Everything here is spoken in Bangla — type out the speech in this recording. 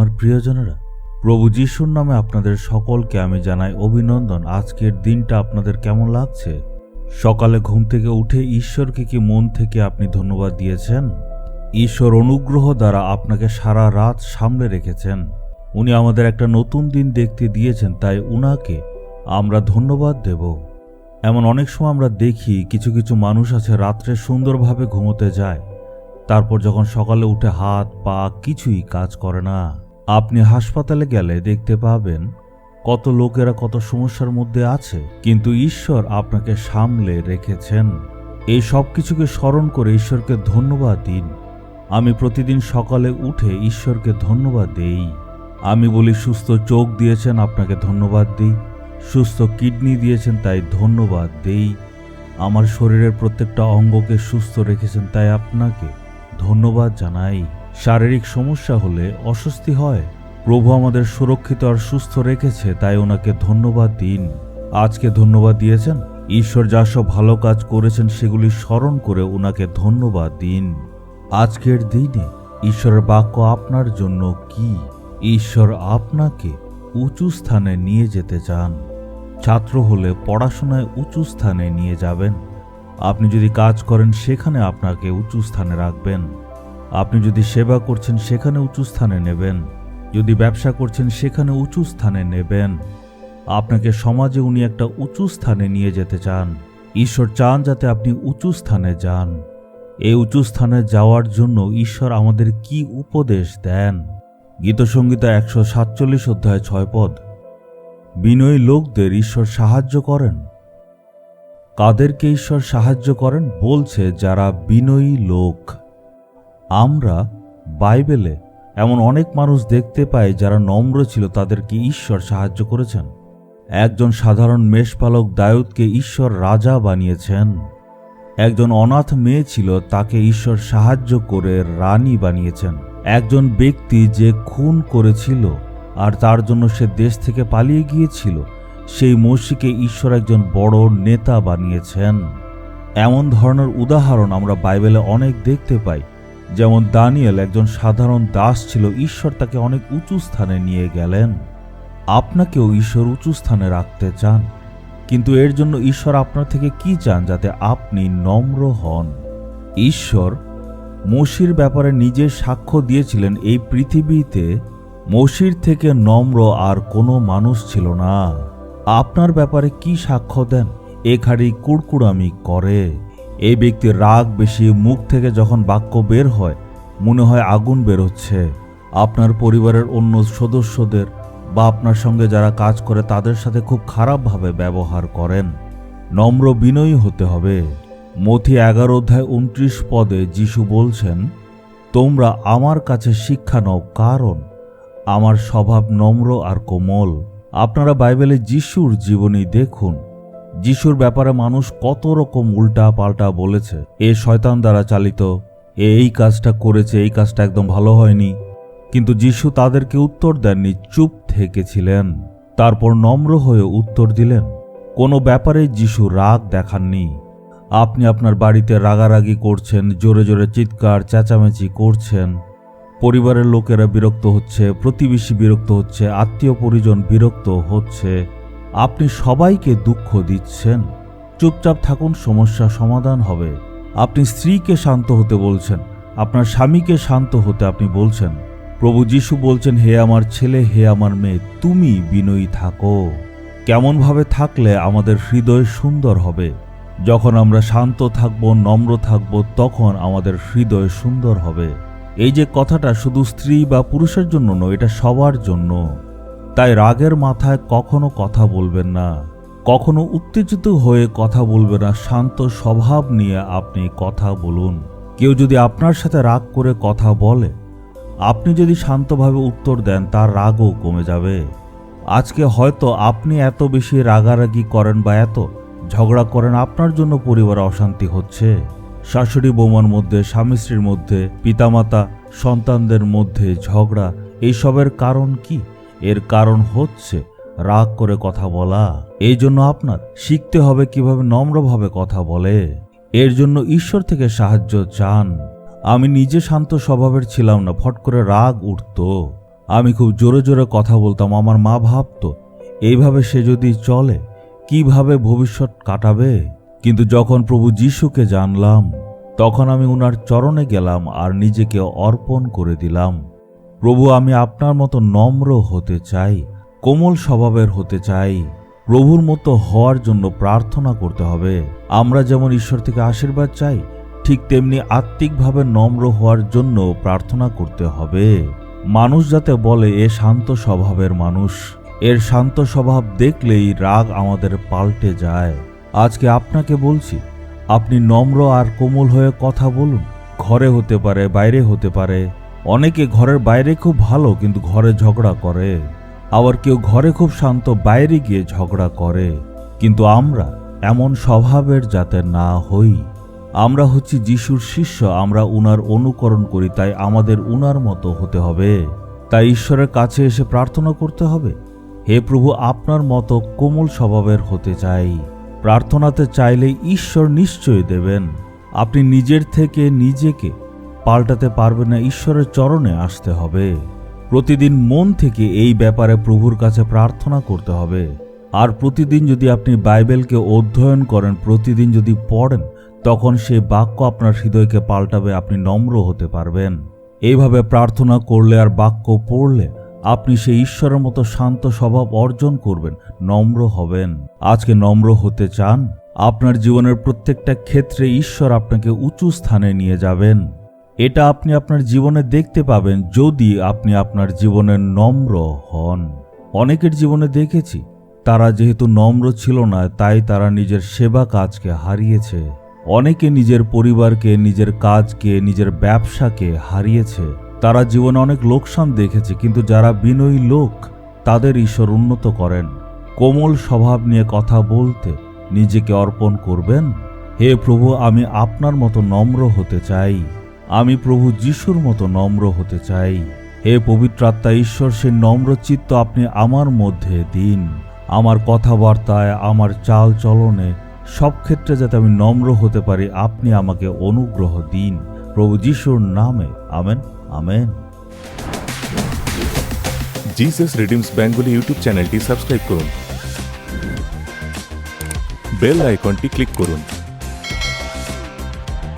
আমার প্রিয়জনেরা, প্রভু যিশুর নামে আপনাদের সকলকে আমি জানাই অভিনন্দন। আজকের দিনটা আপনাদের কেমন লাগছে? সকালে ঘুম থেকে উঠে ঈশ্বরকে কি মন থেকে আপনি ধন্যবাদ দিয়েছেন? ঈশ্বর অনুগ্রহ দ্বারা আপনাকে সারা রাত সামলে রেখেছেন। উনি আমাদের একটা নতুন দিন দেখতে দিয়েছেন, তাই উনাকে আমরা ধন্যবাদ দেব। এমন অনেক সময় আমরা দেখি কিছু কিছু মানুষ আছে রাত্রে সুন্দরভাবে ঘুমোতে যায়, তারপর যখন সকালে উঠে হাত পা কিছুই কাজ করে না। আপনি হাসপাতালে গেলে দেখতে পাবেন কত লোকেরা কত সমস্যার মধ্যে আছে, কিন্তু ঈশ্বর আপনাকে সামলে রেখেছেন। এই সব কিছুকে স্মরণ করে ঈশ্বরকে ধন্যবাদ দিন। আমি প্রতিদিন সকালে উঠে ঈশ্বরকে ধন্যবাদ দেই। আমি বলি, সুস্থ চোখ দিয়েছেন, আপনাকে ধন্যবাদ দিই। সুস্থ কিডনি দিয়েছেন, তাই ধন্যবাদ দেই। আমার শরীরের প্রত্যেকটা অঙ্গকে সুস্থ রেখেছেন, তাই আপনাকে ধন্যবাদ জানাই। শারীরিক সমস্যা হলে অস্বস্তি হয়। প্রভু আমাদের সুরক্ষিত আর সুস্থ রেখেছে, তাই ওনাকে ধন্যবাদ দিন। আজকে ধন্যবাদ দিয়েছেন। ঈশ্বর যা সব ভালো কাজ করেছেন, সেগুলি স্মরণ করে ওনাকে ধন্যবাদ দিন। আজকের দিনে ঈশ্বরের বাক্য আপনার জন্য কি? ঈশ্বর আপনাকে উঁচু স্থানে নিয়ে যেতে চান। ছাত্র হলে পড়াশোনায় উঁচু স্থানে নিয়ে যাবেন। আপনি যদি কাজ করেন, সেখানে আপনাকে উঁচু স্থানে রাখবেন। আপনি যদি সেবা করছেন সেখানে উঁচু স্থানে নেবেন। যদি ব্যবসা করছেন সেখানে উঁচু স্থানে নেবেন। আপনাকে সমাজে উনি একটা উঁচু স্থানে নিয়ে যেতে চান। ঈশ্বর চান যাতে আপনি উঁচু স্থানে যান। এই উঁচু স্থানে যাওয়ার জন্য ঈশ্বর আমাদের কি উপদেশ দেন? গীতসঙ্গীতা একশো সাতচল্লিশ অধ্যায় ছয় পদ। বিনয়ী লোকদের ঈশ্বর সাহায্য করেন। কাদেরকে ঈশ্বর সাহায্য করেন? বলছে যারা বিনয়ী লোক। আমরা বাইবেলে এমন অনেক মানুষ দেখতে পাই যারা নম্র ছিল, তাদেরকে ঈশ্বর সাহায্য করেছেন। একজন সাধারণ মেষপালক দায়ুদকে ঈশ্বর রাজা বানিয়েছেন। একজন অনাথ মেয়ে ছিল, তাকে ঈশ্বর সাহায্য করে রানী বানিয়েছেন। একজন ব্যক্তি যে খুন করেছিল আর তার জন্য সে দেশ থেকে পালিয়ে গিয়েছিল, সেই মসিকে ঈশ্বর একজন বড় নেতা বানিয়েছেন। এমন ধরনের উদাহরণ আমরা বাইবেলে অনেক দেখতে পাই। যেমন দানিয়েল একজন সাধারণ দাস ছিল, ঈশ্বর তাকে অনেক উঁচু স্থানে নিয়ে গেলেন। আপনাকেও ঈশ্বর উঁচু স্থানে রাখতে চান। কিন্তু এর জন্য ঈশ্বর আপনার থেকে কি চান যাতে আপনি নম্র হন? ঈশ্বর মসির ব্যাপারে নিজে সাক্ষ্য দিয়েছিলেন, এই পৃথিবীতে মসির থেকে নম্র আর কোনো মানুষ ছিল না। আপনার ব্যাপারে কি সাক্ষ্য দেন? এ কুড়কুড়ামি করে। এই ব্যক্তির রাগ বেশি মুখ থেকে যখন বাক্য বের হয়, মনে হয় আগুন বেরোচ্ছে। আপনার পরিবারের অন্য সদস্যদের বা আপনার সঙ্গে যারা কাজ করে তাদের সাথে খুব খারাপভাবে ব্যবহার করেন। নম্র বিনয়ী হতে হবে। মথি এগারো অধ্যায় উনত্রিশ পদে যিশু বলছেন, তোমরা আমার কাছে শিক্ষা নাও, কারণ আমার স্বভাব নম্র আর কোমল। আপনারা বাইবেলে যিশুর জীবনী দেখুন যিশুর ব্যাপারে মানুষ কত রকম উল্টা পাল্টা বলেছে, এ শয়তান দ্বারা চালিত, এ এই কাজটা করেছে, এই কাজটা একদম ভালো হয়নি। কিন্তু যিশু তাদেরকে উত্তর দেননি, চুপ থেকেছিলেন। তারপর নম্র হয়ে উত্তর দিলেন, কোনো ব্যাপারে যিশু রাগ দেখাননি। আপনি আপনার বাড়িতে রাগারাগি করছেন, জোরে জোরে চিৎকার, চেঁচামেচি করছেন। পরিবারের লোকেরা বিরক্ত হচ্ছে, প্রতিবেশী বিরক্ত হচ্ছে, আত্মীয় পরিজন বিরক্ত হচ্ছে। আপনি সবাইকে দুঃখ দিচ্ছেন। চুপচাপ থাকুন, সমস্যা সমাধান হবে। আপনি স্ত্রীকে শান্ত হতে বলছেন, আপনার স্বামীকে শান্ত হতে আপনি বলছেন। প্রভু যিশু বলছেন, হে আমার ছেলে, হে আমার মেয়ে, তুমি বিনয়ী থাকো। কেমনভাবে থাকলে আমাদের হৃদয় সুন্দর হবে। যখন আমরা শান্ত থাকব, নম্র থাকব, তখন আমাদের হৃদয় সুন্দর হবে। এই যে কথাটা শুধু স্ত্রী বা পুরুষের জন্য নয়, এটা সবার জন্য। তাই রাগের মাথায় কখনো কথা বলবেন না। কখনো উত্তেজিত হয়ে কথা বলবে না। শান্ত স্বভাব নিয়ে আপনি কথা বলুন। কেউ যদি আপনার সাথে রাগ করে কথা বলে, আপনি যদি শান্তভাবে উত্তর দেন, তার রাগও কমে যাবে। আজকে হয়তো আপনি এত বেশি রাগারাগি করেন বা এত ঝগড়া করেন, আপনার জন্য পরিবারে অশান্তি হচ্ছে। শাশুড়ি বৌমার মধ্যে, স্বামী স্ত্রীর মধ্যে, পিতামাতা, সন্তানদের মধ্যে ঝগড়া এইসবের কারণ কি? এর কারণ হচ্ছে রাগ করে কথা বলা। এই জন্য আপনার শিখতে হবে কীভাবে নম্রভাবে কথা বলে। এর জন্য ঈশ্বর থেকে সাহায্য চান। আমি নিজে শান্ত স্বভাবের ছিলাম না, ফট করে রাগ উঠত। আমি খুব জোরে জোরে কথা বলতাম, আমার মা ভাবতো, এইভাবে সে যদি চলে, কীভাবে ভবিষ্যৎ কাটাবে? কিন্তু যখন প্রভু যিশুকে জানলাম, তখন আমি ওনার চরণে গেলাম আর নিজেকে অর্পণ করে দিলাম। প্রভু, আমি আপনার মতো নম্র হতে চাই, কোমল স্বভাবের হতে চাই। প্রভুর মতো হওয়ার জন্য প্রার্থনা করতে হবে। আমরা যেমন ঈশ্বর থেকে আশীর্বাদ চাই, ঠিক তেমনি আত্মিকভাবে নম্র হওয়ার জন্য প্রার্থনা করতে হবে। মানুষ যাতে বলে, এ শান্ত স্বভাবের মানুষ। এর শান্ত স্বভাব দেখলেই রাগ আমাদের পাল্টে যায়। আজকে আপনাকে বলছি, আপনি নম্র আর কোমল হয়ে কথা বলুন। ঘরে হতে পারে, বাইরে হতে পারে অনেকে ঘরের বাইরে খুব ভালো, কিন্তু ঘরে ঝগড়া করে। আবার কেউ ঘরে খুব শান্ত, বাইরে গিয়ে ঝগড়া করে। কিন্তু আমরা এমন স্বভাবের যাতে না হই। আমরা হচ্ছি যিশুর শিষ্য, আমরা উনার অনুকরণ করি, তাই আমাদের উনার মতো হতে হবে। তাই ঈশ্বরের কাছে এসে প্রার্থনা করতে হবে। হে প্রভু, আপনার মতো কোমল স্বভাবের হতে চাই। প্রার্থনাতে চাইলে ঈশ্বর নিশ্চয় দেবেন। আপনি নিজের থেকে নিজেকে পাল্টাতে পারবেন না, ঈশ্বরের চরণে আসতে হবে। প্রতিদিন মন থেকে এই ব্যাপারে প্রভুর কাছে প্রার্থনা করতে হবে। আর প্রতিদিন যদি আপনি বাইবেলকে অধ্যয়ন করেন, প্রতিদিন যদি পড়েন, তখন সেই বাক্য আপনার হৃদয়কে পাল্টাবে, আপনি নম্র হতে পারবেন। এইভাবে প্রার্থনা করলে আর বাক্য পড়লে আপনি সেই ঈশ্বরের মতো শান্ত স্বভাব অর্জন করবেন, নম্র হবেন। আজকে নম্র হতে চান, আপনার জীবনের প্রত্যেকটা ক্ষেত্রে ঈশ্বর আপনাকে উঁচু স্থানে নিয়ে যাবেন। এটা আপনি আপনার জীবনে দেখতে পাবেন যদি আপনি আপনার জীবনে নম্র হন। অনেকের জীবনে দেখেছি, তারা যেহেতু নম্র ছিল না, তাই তারা নিজের সেবা কাজকে হারিয়েছে। অনেকে নিজের পরিবারকে, নিজের কাজকে, নিজের ব্যবসাকে হারিয়েছে। তারা জীবনে অনেক লোকসান দেখেছে, কিন্তু যারা বিনয়ী লোক, তাদের ঈশ্বর উন্নত করেন। কোমল স্বভাব নিয়ে কথা বলতে নিজেকে অর্পণ করবেন, হে প্রভু, আমি আপনার মতো নম্র হতে চাই। আমি প্রভু যিশুর মতো নম্র হতে চাই। হে পবিত্র আত্মা, ঈশ্বর সে নম্র চিত্ত আপনি আমার মধ্যে দিন। আমার কথাবার্তায়, আমার চাল চলনে, সব ক্ষেত্রে যাতে আমি নম্র হতে পারি, আপনি আমাকে অনুগ্রহ দিন। প্রভু যিশুর নামে, amen amen. Jesus redeems Bengali YouTube চ্যানেলটি সাবস্ক্রাইব করুন। বেল আইকনটি ক্লিক করুন।